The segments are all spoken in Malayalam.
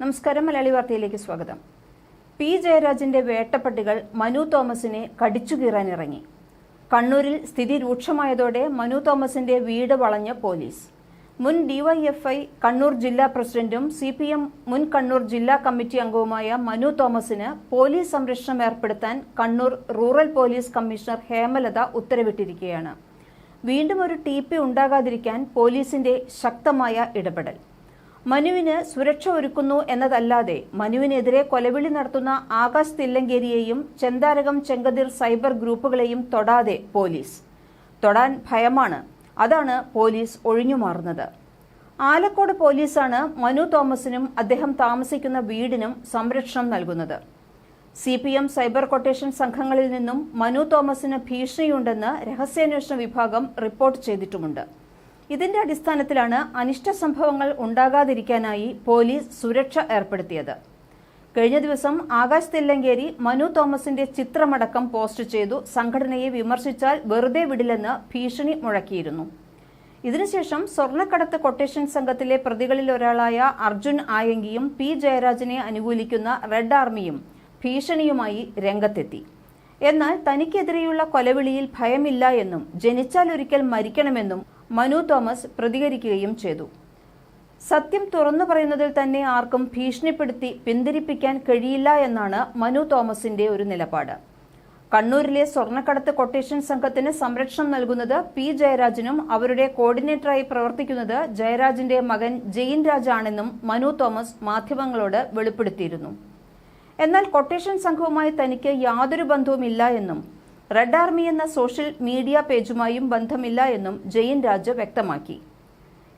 നമസ്കാരം മലയാളി വാർത്തയിലേക്ക് സ്വാഗതം. പി. ജയരാജന്റെ വേട്ടപ്പട്ടികൾ മനു തോമസിനെ കടിച്ചുകീറാനിറങ്ങി കണ്ണൂരിൽ സ്ഥിതി രൂക്ഷമായതോടെ മനു തോമസിന്റെ വീട് വളഞ്ഞ പോലീസ്. മുൻ ഡിവൈഎഫ്ഐ കണ്ണൂർ ജില്ലാ പ്രസിഡന്റും സി പി എം മുൻ കണ്ണൂർ ജില്ലാ കമ്മിറ്റി അംഗവുമായ മനു തോമസിന് പോലീസ് സംരക്ഷണം ഏർപ്പെടുത്താൻ Kannur rural police commissioner Hemalatha ഉത്തരവിട്ടിരിക്കുകയാണ്. വീണ്ടും ഒരു ടി പി ഉണ്ടാകാതിരിക്കാൻ പോലീസിന്റെ ശക്തമായ ഇടപെടൽ. മനുവിന് സുരക്ഷ ഒരുക്കുന്നു എന്നതല്ലാതെ മനുവിനെതിരെ കൊലവിളി നടത്തുന്ന ആകാശ് തില്ലങ്കേരിയെയും ചെന്താരകം ചെങ്കതിർ സൈബർ ഗ്രൂപ്പുകളെയും തൊടാതെ പോലീസ്. തൊടാൻ ഭയമാണ്. അതാണ് പോലീസ് ഒഴിഞ്ഞുമാറുന്നത് ആലക്കോട് പോലീസാണ് മനു തോമസിനും അദ്ദേഹം താമസിക്കുന്ന വീടിനും സംരക്ഷണം നൽകുന്നത്. C P M cyber quotation സംഘങ്ങളിൽ നിന്നും മനു തോമസിന് ഭീഷണിയുണ്ടെന്ന് രഹസ്യാന്വേഷണ വിഭാഗം റിപ്പോർട്ട് ചെയ്തിട്ടുമുണ്ട്. ഇതിന്റെ അടിസ്ഥാനത്തിലാണ് അനിഷ്ട സംഭവങ്ങൾ ഉണ്ടാകാതിരിക്കാനായി പോലീസ് സുരക്ഷ ഏർപ്പെടുത്തിയത്. കഴിഞ്ഞ ദിവസം ആകാശ് തെല്ലങ്കേരി മനു തോമസിന്റെ ചിത്രമടക്കം പോസ്റ്റ് ചെയ്തു. സംഘടനയെ വിമർശിച്ചാൽ വെറുതെ വിടില്ലെന്ന് ഭീഷണി മുഴക്കിയിരുന്നു. ഇതിനുശേഷം സ്വർണക്കടത്ത് കൊട്ടേഷൻ സംഘത്തിലെ പ്രതികളിൽ ഒരാളായ അർജുൻ ആയങ്കിയും പി ജയരാജനെ അനുകൂലിക്കുന്ന റെഡ് ആർമിയും ഭീഷണിയുമായി രംഗത്തെത്തി. എന്നാൽ തനിക്കെതിരെയുള്ള കൊലവിളിയിൽ ഭയമില്ല എന്നും ജനിച്ചാൽ ഒരിക്കൽ മരിക്കണമെന്നും മനു തോമസ് പ്രതികരിക്കുകയും ചെയ്തു. സത്യം തുറന്നു പറയുന്നതിൽ തന്നെ ആർക്കും ഭീഷണിപ്പെടുത്തി പിന്തിരിപ്പിക്കാൻ കഴിയില്ല എന്നാണ് മനു തോമസിന്റെ ഒരു നിലപാട്. കണ്ണൂരിലെ സ്വർണക്കടത്ത് കൊട്ടേഷൻ സംഘത്തിന് സംരക്ഷണം നൽകുന്നത് പി ജയരാജനും അവരുടെ കോർഡിനേറ്ററായി പ്രവർത്തിക്കുന്നത് ജയരാജിന്റെ മകൻ ജയിൻ രാജാണെന്നും മനു തോമസ് മാധ്യമങ്ങളോട് വെളിപ്പെടുത്തിയിരുന്നു. എന്നാൽ കൊട്ടേഷൻ സംഘവുമായി തനിക്ക് യാതൊരു ബന്ധവുമില്ല എന്നും റെഡ് ആർമി എന്ന സോഷ്യൽ മീഡിയ പേജുമായും ബന്ധമില്ല എന്നും ജയിൻ രാജ വ്യക്തമാക്കി.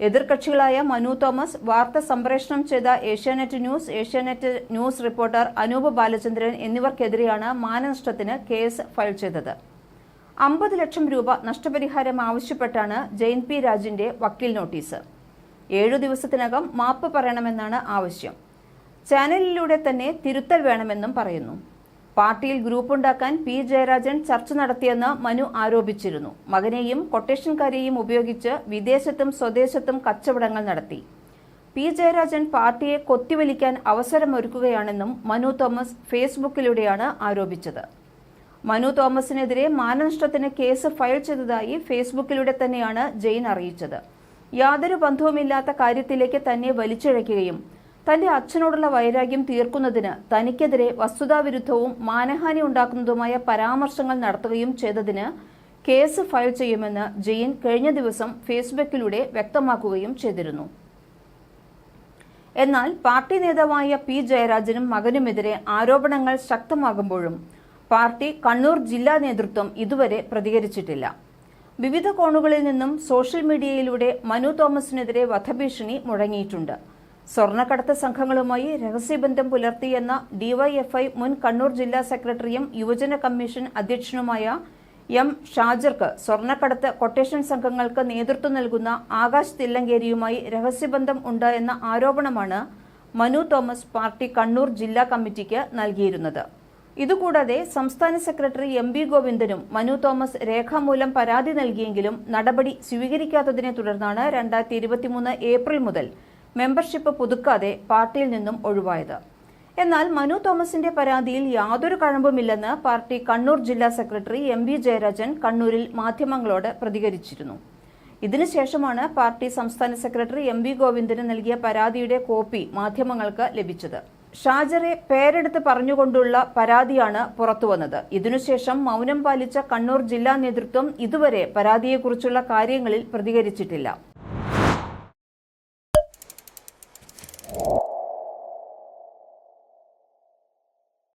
എതിർകക്ഷികളായ മനു തോമസ് വാർത്ത സംപ്രേഷണം ചെയ്ത Asianet News Asianet News reporter Anoop Balachandran എന്നിവർക്കെതിരെയാണ് മാനനഷ്ടത്തിന് കേസ് ഫയൽ ചെയ്തത്. അമ്പത് ലക്ഷം രൂപ നഷ്ടപരിഹാരം ആവശ്യപ്പെട്ടാണ് ജയൻ പി രാജിന്റെ വക്കീൽ നോട്ടീസ്. ഏഴു ദിവസത്തിനകം മാപ്പ് പറയണമെന്നാണ് ആവശ്യം. ചാനലിലൂടെ തന്നെ തിരുത്തൽ വേണമെന്നും പറയുന്നു. പാർട്ടിയിൽ ഗ്രൂപ്പുണ്ടാക്കാൻ പി ജയരാജൻ ചർച്ച നടത്തിയെന്ന് മനു ആരോപിച്ചിരുന്നു. മകനെയും കൊട്ടേഷൻകാരെയും ഉപയോഗിച്ച് വിദേശത്തും സ്വദേശത്തും കച്ചവടങ്ങൾ നടത്തി. പി ജയരാജൻ പാർട്ടിയെ കൊത്തിവലിക്കാൻ അവസരമൊരുക്കുകയാണെന്നും മനു തോമസ് ഫേസ്ബുക്കിലൂടെയാണ് ആരോപിച്ചത്. മനു തോമസിനെതിരെ മാനനഷ്ടത്തിന് കേസ് ഫയൽ ചെയ്തതായി ഫേസ്ബുക്കിലൂടെ തന്നെയാണ് ജെയിൻ അറിയിച്ചത്. യാതൊരു ബന്ധവുമില്ലാത്ത കാര്യത്തിലേക്ക് തന്നെ വലിച്ചിഴയ്ക്കുകയും തന്റെ അച്ഛനോടുള്ള വൈരാഗ്യം തീർക്കുന്നതിന് തനിക്കെതിരെ വസ്തുതാവിരുദ്ധവും മാനഹാനി ഉണ്ടാക്കുന്നതുമായ പരാമർശങ്ങൾ നടത്തുകയും ചെയ്തതിന് കേസ് ഫയൽ ചെയ്യുമെന്ന് ജെയിൻ കഴിഞ്ഞ ദിവസം ഫേസ്ബുക്കിലൂടെ വ്യക്തമാക്കുകയും ചെയ്തിരുന്നു. എന്നാൽ പാർട്ടി നേതാവായ പി ജയരാജനും മകനുമെതിരെ ആരോപണങ്ങൾ ശക്തമാകുമ്പോഴും പാർട്ടി കണ്ണൂർ ജില്ലാ നേതൃത്വം ഇതുവരെ പ്രതികരിച്ചിട്ടില്ല. വിവിധ കോണുകളിൽ നിന്നും സോഷ്യൽ മീഡിയയിലൂടെ മനു തോമസിനെതിരെ വധഭീഷണി മുഴങ്ങിയിട്ടുണ്ട്. സ്വർണക്കടത്ത് സംഘങ്ങളുമായി രഹസ്യബന്ധം പുലർത്തിയെന്ന ഡിവൈഎഫ്ഐ മുൻ കണ്ണൂർ ജില്ലാ സെക്രട്ടറിയും യുവജന കമ്മീഷൻ അധ്യക്ഷനുമായ എം ഷാജർക്ക് സ്വർണക്കടത്ത് കൊട്ടേഷൻ സംഘങ്ങൾക്ക് നേതൃത്വം നൽകുന്ന ആകാശ് തില്ലങ്കേരിയുമായി രഹസ്യബന്ധം ഉണ്ട് എന്ന ആരോപണമാണ് മനു തോമസ് പാർട്ടി കണ്ണൂർ ജില്ലാ കമ്മിറ്റിക്ക് നൽകിയിരുന്നത്. ഇതുകൂടാതെ സംസ്ഥാന സെക്രട്ടറി എം ബി ഗോവിന്ദനും മനു തോമസ് രേഖാമൂലം പരാതി നൽകിയെങ്കിലും നടപടി സ്വീകരിക്കാത്തതിനെ തുടർന്നാണ് രണ്ടായിരത്തി ഏപ്രിൽ മുതൽ മെമ്പർഷിപ്പ് പുതുക്കാതെ പാർട്ടിയിൽ നിന്നും ഒഴിവായത്. എന്നാൽ മനു തോമസിന്റെ പരാതിയിൽ യാതൊരു കഴമ്പുമില്ലെന്ന് പാർട്ടി കണ്ണൂർ ജില്ലാ സെക്രട്ടറി എം വി ജയരാജൻ കണ്ണൂരിൽ മാധ്യമങ്ങളോട് പ്രതികരിച്ചിരുന്നു. ഇതിനുശേഷമാണ് പാർട്ടി സംസ്ഥാന സെക്രട്ടറി എം വി ഗോവിന്ദന് നൽകിയ പരാതിയുടെ കോപ്പി മാധ്യമങ്ങൾക്ക് ലഭിച്ചത്. ഷാജറെ പേരെടുത്ത് പറഞ്ഞുകൊണ്ടുള്ള പരാതിയാണ് പുറത്തുവന്നത്. ഇതിനുശേഷം മൗനം പാലിച്ച കണ്ണൂർ ജില്ലാ നേതൃത്വം ഇതുവരെ പരാതിയെക്കുറിച്ചുള്ള കാര്യങ്ങളിൽ പ്രതികരിച്ചിട്ടില്ല.